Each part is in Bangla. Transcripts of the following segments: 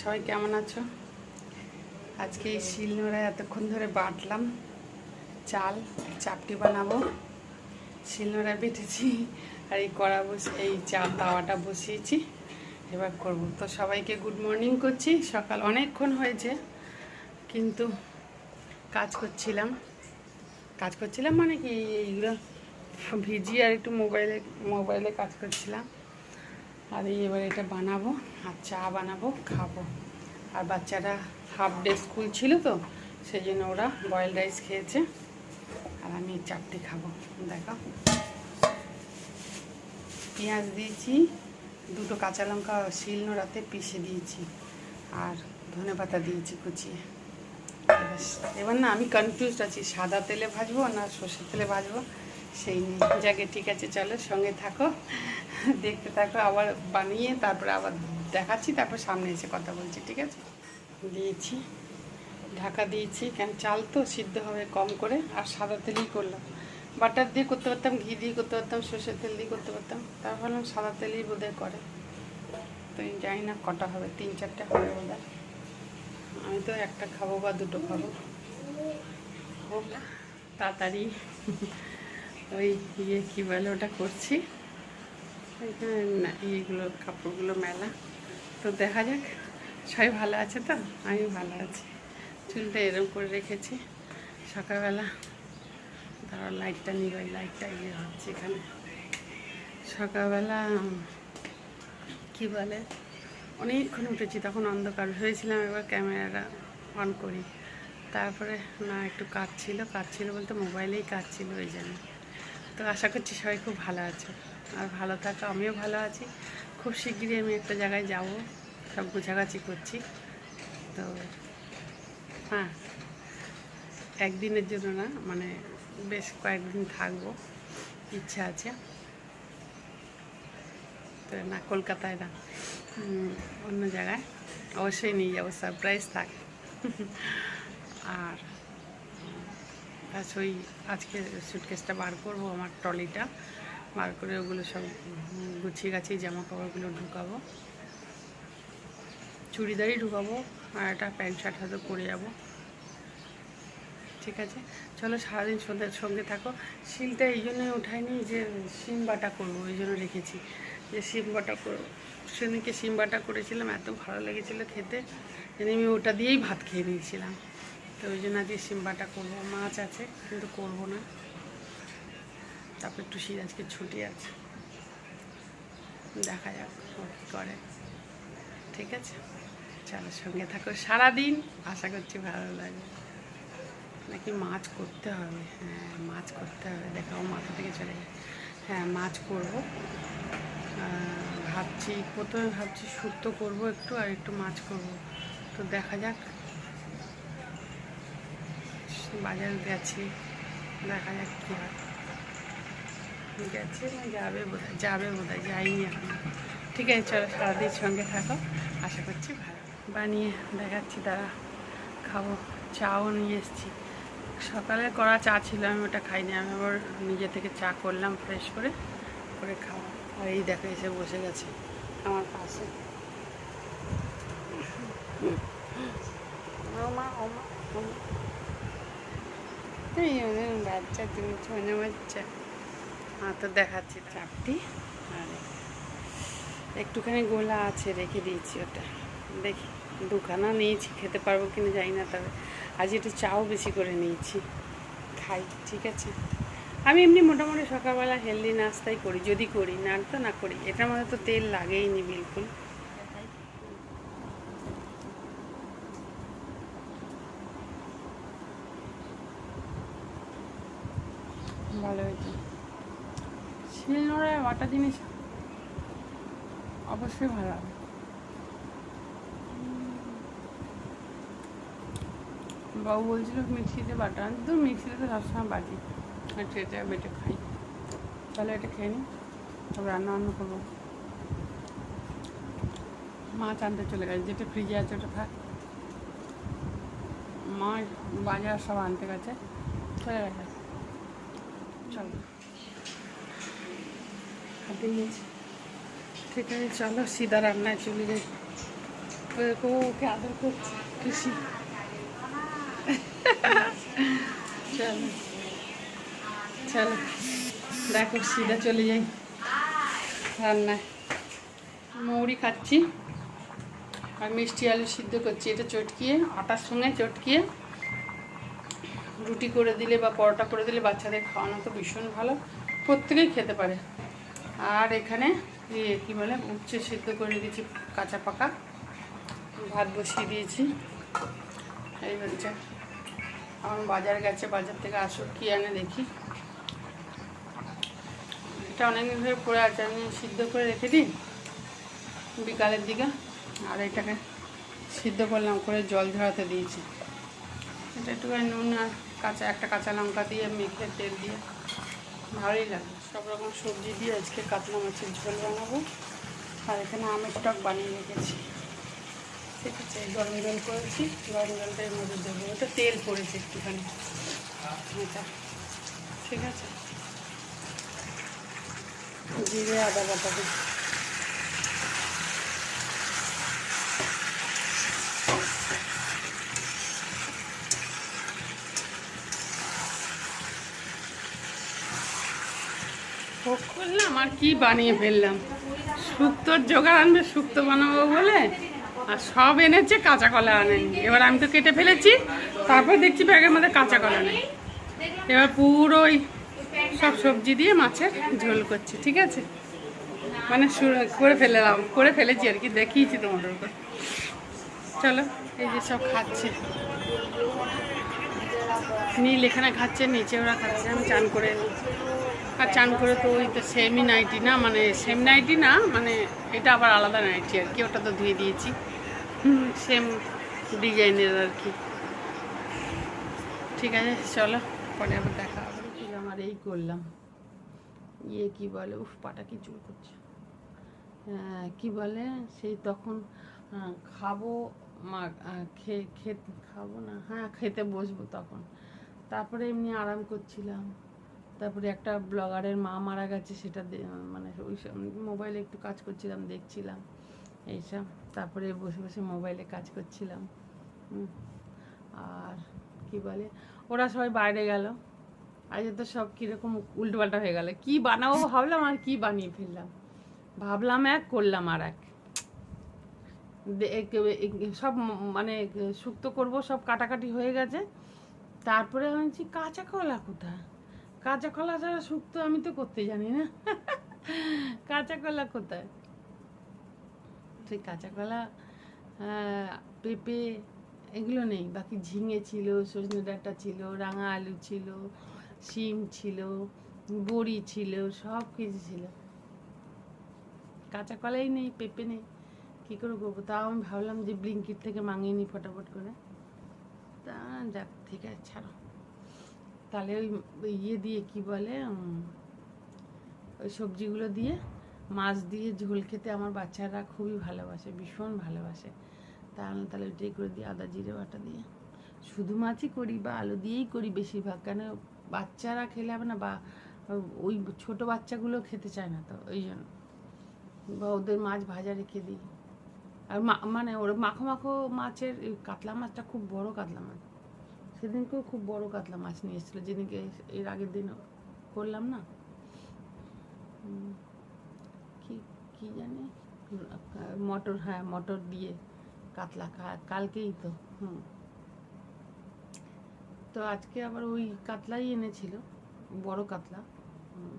সবাই কেমন আছো? আজকে এই শিলনোড়ায় এতক্ষণ ধরে বাটলাম, চাল, চাপটি বানাবো। শিলনোড়ায় বেটেছি আর এই কড়া বসে, এই চাল তাওয়াটা বসিয়েছি, এবার করব। তো সবাইকে গুড মর্নিং করছি, সকাল অনেকক্ষণ হয়েছে, কিন্তু কাজ করছিলাম। কাজ করছিলাম মানে কি, এইগুলো ভিজিয়ে আর একটু মোবাইলে মোবাইলে কাজ করছিলাম। আর, এবার এটা বানাবো আর চা বানাবো, খাব। আর বাচ্চারা হাফ ডে স্কুল ছিল তো সেই জন্য ওরা বয়েল রাইস খেয়েছে। আর আমি চাপটি খাব দেখো পেঁয়াজ দিয়েছি, দুটো কাঁচা লঙ্কা শিলনোড়াতে পিষে দিয়েছি, আর ধনে পাতা দিয়েছি কুচিয়ে। এবার না আমি কনফিউজড আছি, সাদা তেলে ভাজবো না সর্ষের তেলে ভাজবো? সেই নিয়ে যাকে ঠিক আছে চলো সঙ্গে থাকো। দেখতে থাকো আবার বানিয়ে তারপরে আবার দেখাচ্ছি তারপর সামনে এসে কথা বলছি ঠিক আছে? দিয়েছি ঢাকা দিয়েছি কেন চাল তো সিদ্ধ হবে কম করে আর সাদা তেলই করলাম। বাটার দিয়ে করতে পারতাম ঘি দিয়ে করতে পারতাম সর্ষের তেল দিয়ে করতে পারতাম তার ভাবলাম সাদা তেলই বোধহয় করে। তো জানি না কটা হবে তিন চারটে হবে বোধহয়। আমি তো একটা খাব বা দুটো খাব। হোক তাড়াতাড়ি। ওই ইয়ে কী বলে ওটা করছি। এখানে ইয়েগুলো, কাপড়গুলো মেলা। তো দেখা যাক, সবাই ভালো আছে তো? আমি ভালো আছি। চুলটা এরকম করে রেখেছি। সকালবেলা ধরো লাইটটা নিবাই লাইটটা ইয়ে হচ্ছে এখানে। সকালবেলা, কি বলে? অনেকক্ষণ উঠেছি, তখন অন্ধকার। হয়েছিলাম এবার ক্যামেরাটা অন করি। তারপরে না, একটু কাজ ছিল কাজ ছিল বলতে মোবাইলেই কাজ ছিল ওই জন্য। তো আশা করছি সবাই খুব ভালো আছে। আর ভালো থাকা, আমিও ভালো আছি। খুব শিগগিরই আমি একটা জায়গায় যাব, সব গোছাগাছি করছি। তো হ্যাঁ একদিনের জন্য না মানে বেশ কয়েকদিন থাকব, ইচ্ছা আছে। তো না, কলকাতায় না অন্য জায়গায় অবশ্যই নিয়ে যাব, সারপ্রাইজ থাক। আর ব্যাস, ওই আজকে সুটকেসটা বার করব, আমার ট্রলিটা বার করে ওগুলো সব গুছিয়ে গাছিয়ে জামা কাপড়গুলো ঢুকাবো। চুড়িদারই ঢুকাবো আর একটা প্যান্ট শার্ট হয়তো পরে যাব। ঠিক আছে? চলো সারাদিন সন্ধ্যে সঙ্গে থাকো। শিলটা এই জন্যই উঠাইনি যে শিম বাটা করব ওই জন্য রেখেছি যে শিম বাটা করব। সেদিনকে শিম বাটা করেছিলাম, এত ভালো লেগেছিলো খেতে। আমি ওটা দিয়েই ভাত খেয়ে নিয়েছিলাম। তো ওই জন্য আজকে সিম্বাটা করব। মাছ আছে, কিন্তু করব না। তারপর একটু আজকে ছুটি আছে। দেখা যাক ও কী করে। ঠিক আছে? চলো সঙ্গে থাকো। সারাদিন আশা করছি ভালো লাগে। নাকি মাছ করতে হবে? হ্যাঁ মাছ করতে হবে। দেখাও মাথা থেকে চলে হ্যাঁ মাছ করব। ভাবছি, প্রথমে ভাবছি শুক্তো করব একটু আর একটু মাছ করব। তো দেখা যাক বাজার গেছি, দেখা যাক কী হয়। গেছে না যাবে বোধ হয় যাবে বোধ হয় যাইনি এখন। ঠিক আছে, চলো সারাদিন সঙ্গে থাকো, আশা করছি ভালো। বানিয়ে দেখাচ্ছি তারা খাব, চাও নিয়ে এসেছি। সকালে করা চা ছিল, আমি ওটা খাইনি, আমি আবার নিজে থেকে চা করলাম ফ্রেশ করে করে খাওয়া আর এই দেখো, এসে বসে গেছে আমার পাশে। ওমা ওমা ওমা। বাচ্চা তুমি ছোনে বাচ্চা হ্যাঁ তো দেখাচ্ছি চাপটি। আর একটুখানি গোলা আছে রেখে দিয়েছি ওটা। দেখি দুখানা নিয়েছি খেতে পারব কিনা জানি না তবে আজ একটু চাও বেশি করে নিয়েছি। খাই ঠিক আছে? আমি এমনি মোটামুটি সকালবেলা হেলদি নাস্তাই করি যদি করি না তো না করি। এটার মধ্যে তো তেল লাগেই নি বিলকুল ভালো হয়েছে শিলনোড়ায় বাটা জিনিস অবশ্যই ভালো হবে। বাবু বলছিল মিক্সিতে বাটা। তো মিক্সিতে তো সবসময় বাটি। আর সেটা বেটে খাই। তাহলে এটা খেয়ে নিই তবে রান্না বান্না করব। মাছ আনতে চলে গেছে। যেটা ফ্রিজে আছে ওটা থাক। মাছ বাজার সব আনতে গেছে। চলে গেছে। চলো। হাতে ঠিক আছে চলো, সিধা রান্নায় চলে যাই। ও ওকে আদর করছে, খুশি। চলো চলো, দেখো, সিধা চলে যাই রান্নায়। মৌরি খাচ্ছি আর মিষ্টি আলু সিদ্ধ করছি। এটা চটকিয়ে, আটার সঙ্গে চটকিয়ে রুটি করে দিলে বা পরোটা করে দিলে বাচ্চাদের খাওয়ানো তো ভীষণ ভালো, প্রত্যেকেই খেতে পারে। আর এখানে ইয়ে কী বলে, উচ্ছে সিদ্ধ করে দিয়েছি, কাঁচা পাকা। ভাত বসিয়ে দিয়েছি। এই হচ্ছে। আমার বাজার গেছে, বাজার থেকে আসুক, কি আনে দেখি। এটা অনেকদিন ধরে পড়ে আছে, আমি সিদ্ধ করে রেখে দিই বিকালের দিকে। আর এটাকে সিদ্ধ করলাম, করে জল ঝরাতে দিয়েছি। এটা একটুখানি নুন আর কাঁচা, একটা কাঁচা লঙ্কা দিয়ে, মেখে তেল দিয়ে, ভালোই লাগে। সব রকম সবজি দিয়ে আজকে কাতলা মাছের ঝোল বানাবো। আর এখানে আমের টক বানিয়ে রেখেছি। ঠিক আছে, গরম জল করেছি। গরম জলটা এর মধ্যে দেবো। ওটা তেল পড়েছে একটুখানি। এটা ঠিক আছে। জিরে আদা বাটা দিই ভোগ করলাম আর কি বানিয়ে ফেললাম? শুক্তোর জোগাড় আনবে, শুক্তো বানাবো বলে, আর সব এনেছে, কাঁচা কলা আনেনি। এবার আমি তো কেটে ফেলেছি, তারপর দেখছি ব্যাগের মধ্যে কাঁচা কলা নেই। এবার পুরোই সব সবজি দিয়ে মাছের ঝোল করছি, ঠিক আছে? মানে করে ফেললাম, করে ফেলেছি আর কি, দেখিয়েছি তোমাদের চলো, এই যে সব খাচ্ছে। নীল এখানে খাচ্ছে নিচে ওরা খাচ্ছে আমি চান করে। আর চান করে তো ওই তো সেমই নাইটি না মানে সেম নাইটি না মানে এটা আবার আলাদা নাইটি আর কি ওটা তো ধুয়ে দিয়েছি। সেম ডিজাইনের আর কি। ঠিক আছে চলো পরে আবার দেখা হবে। আমার এই করলাম। ইয়ে কি বলে উফ পাটা কি চুল করছে। হ্যাঁ, কি বলে সেই তখন খাব মা খেয়ে খেতে খাব না। হ্যাঁ খেতে বসবো তখন। তারপরে এমনি আরাম করছিলাম। তারপরে একটা ব্লগারের মা মারা গেছে, সেটা মানে ওই মোবাইলে একটু কাজ করছিলাম, দেখছিলাম। এইসব, তারপরে বসে বসে মোবাইলে কাজ করছিলাম। আর কি বলে, ওরা সবাই বাইরে গেল। আজ তো সব কীরকম উল্টোপাল্টা হয়ে গেল। কি বানাবো ভাবলাম আর কি বানিয়ে ফেললাম। ভাবলাম এক, করলাম আর এক- সব মানে শুক্তো করব, সব কাটাকাটি হয়ে গেছে। তারপরে বলছি, কাঁচা কলা কোথায়? কাঁচা কলা ছাড়া শুক্তো আমি তো করতে জানি না। কাঁচা কলা কোথায়? সেই কাঁচা কলা পেঁপে, এগুলো নেই। বাকি ঝিঙে ছিল, সজনে ডাঁটা ছিল, রাঙা আলু ছিল, শিম ছিল, বড়ি ছিল, সব কিছু ছিল। কাঁচা কলাই নেই, পেঁপে নেই। কী করে করব? তাও আমি ভাবলাম যে ব্লিঙ্কিট থেকে মাঙিয়ে নিই ফটাফট করে। তা যাক, ঠিক আছে, ছাড়ো। তাহলে ওই ইয়ে দিয়ে কি বলে ওই সবজিগুলো দিয়ে মাছ দিয়ে ঝোল খেতে আমার বাচ্চারা খুবই ভালোবাসে, ভীষণ ভালোবাসে। তাহলে তাহলে ওইটাই করে দিই, আদা, জিরে, বাটা দিয়ে। শুধু মাছই করি বা আলু দিয়েই করি বেশিরভাগ, কেন বাচ্চারা খেলে হবে না বা ওই ছোট বাচ্চাগুলো খেতে চায় না তো, ওই জন্য। বা ওদের মাছ ভাজা রেখে দিই। আর মানে ওর মাখো মাখো মাছের কাতলা মাছটা খুব বড় কাতলা মাছ। সেদিনকেও খুব বড় কাতলা মাছ নিয়ে এসেছিল, যেদিনকে এর আগের দিন করলাম না। কি কি জানি? মটর হ্যাঁ মটর দিয়ে কাতলা কালকেই তো, হুম। তো আজকে আবার ওই কাতলাই এনেছিল, বড় কাতলা, হুম।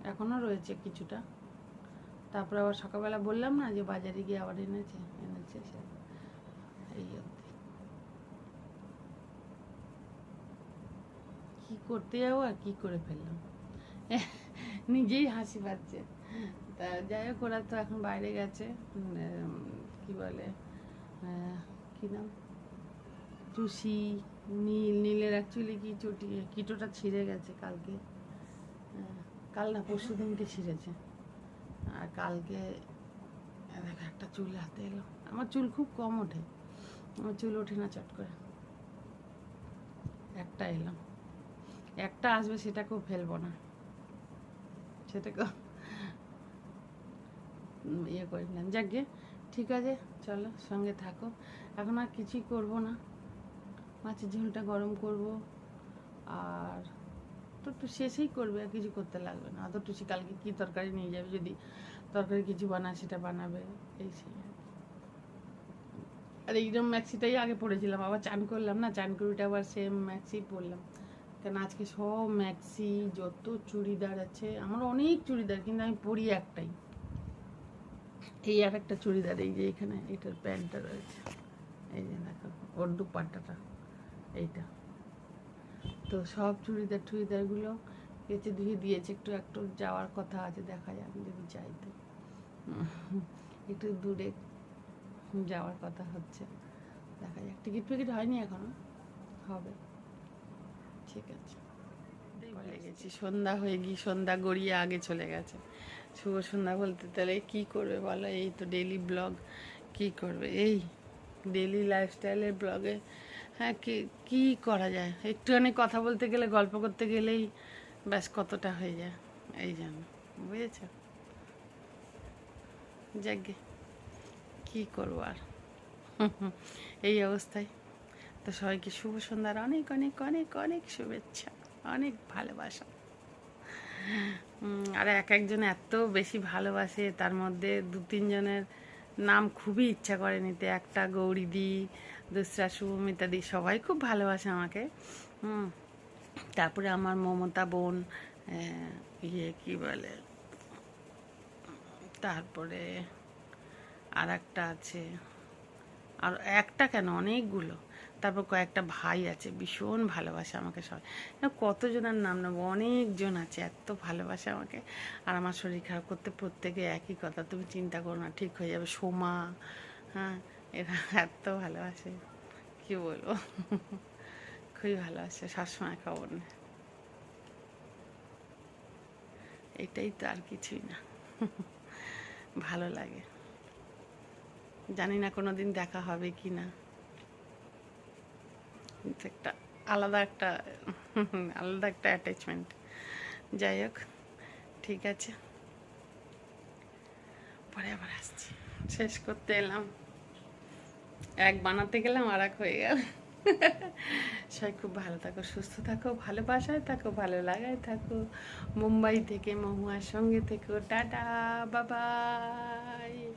এখনও রয়েছে কিছুটা। তারপরে আবার সকালবেলা বললাম না যে বাজারে গিয়ে আবার এনেছে এনেছে সে। এই অবধি। কি করতে যাব আর কি করে ফেললাম? নিজেই হাসি পাচ্ছে। তা যাই হোক, ওরা তো এখন বাইরে গেছে। কি বলে কি নাম? টুসি, নীল, নীলের অ্যাকচুয়ালি কি চটি, কিটোটা ছিঁড়ে গেছে কালকে। কাল না, পরশু দিনকে ছিঁড়েছে। আর কালকে, দেখো, একটা চুল হাতে এলো। আমার চুল খুব কম ওঠে। আমার চুল ওঠে না চট করে। একটা এলাম একটা আসবে সেটাকেও ফেলব না। সেটাকেও ইয়ে করে নিলাম। যাক গে, ঠিক আছে, চলো, সঙ্গে থাকো। এখন আর কিছুই করব না। মাছের ঝোলটা গরম করব। আর তো শেষেই করবে, আর কিছু করতে লাগবে না। অত টুসি কালকে কী তরকারি নিয়ে যাবে, যদি তরকারি কিছু বানায় সেটা বানাবে, এই সেই আর এইরকম ম্যাক্সিটাই আগে পড়েছিলাম, আবার চান করলাম না, চান করে আবার সেম ম্যাক্সি পরলাম কেন আজকে সব ম্যাক্সি, যত চুড়িদার আছে, আমার অনেক চুড়িদার, কিন্তু আমি পরি একটাই। এই আর একটা চুড়িদার, এই যে এখানে, এটার প্যান্টটা রয়েছে। এই যে দেখো, ওর দুপাট্টাটা, এইটা। তো সব চুড়িদার টুড়িদারগুলো কেচে ধুয়ে দিয়েছে। একটু একটু যাওয়ার কথা আছে দেখা যাক যদি যাই তো। একটু দূরে যাওয়ার কথা হচ্ছে। দেখা যাক। টিকিট ফিকিট হয়নি এখনও? হবে। ঠিক আছে। গেছি। সন্ধ্যা হয়ে গিয়ে সন্ধ্যা গড়িয়ে আগে চলে গেছে। শুভ সন্ধ্যা বলতে তাহলে কি করবে বলো? এই তো ডেলি ব্লগ কি করবে? এই ডেলি লাইফস্টাইলের ব্লগে হ্যাঁ কি কি করা যায়? একটুখানি কথা বলতে গেলে, গল্প করতে গেলেই ব্যাস কতটা হয়ে যায়, এই জন্য। বুঝেছ? যাকে কি করব আর? এই অবস্থায়। তো সবাইকে শুভ সন্ধ্যার অনেক অনেক অনেক অনেক শুভেচ্ছা, অনেক ভালোবাসা। আর এক একজন এত বেশি ভালোবাসে, তার মধ্যে দু তিনজনের নাম খুবই ইচ্ছা করে নিতে। একটা গৌরীদি দুসরা শুভমিতা দি সবাই খুব ভালোবাসে আমাকে। হুম। তারপরে আমার মমতা বোন ইয়ে কি বলে? তারপরে আর একটা আছে। আর একটা কেন? অনেকগুলো। তারপর কয়েকটা ভাই আছে, ভীষণ ভালোবাসে আমাকে সবাই। কতজনের নাম নেব? অনেকজন আছে, এত ভালোবাসে আমাকে। আর আমার শরীর খারাপ করতে প্রত্যেকে একই কথা, তুমি চিন্তা করো না, ঠিক হয়ে যাবে। সোমা হ্যাঁ এরা এত ভালোবাসে, কি বলব? খুবই ভালোবাসে, সবসময় খবর নেয়। এটাই তো আর কিছুই না। ভালো লাগে। জানি না কোনো দিন দেখা হবে কি না। একটা আলাদা একটা আলাদা একটা অ্যাটাচমেন্ট যাই হোক, ঠিক আছে। পরে আবার আসছি। শেষ করতে এলাম। এক বানাতে গেলাম আর এক হয়ে গেল। সবাই খুব ভালো থাকো, সুস্থ থাকো, ভালোবাসায় থাকো, ভালো লাগায় থাকো। মুম্বাই থেকে, মহুয়ার সঙ্গে থেকো। টাটা, বাবাই।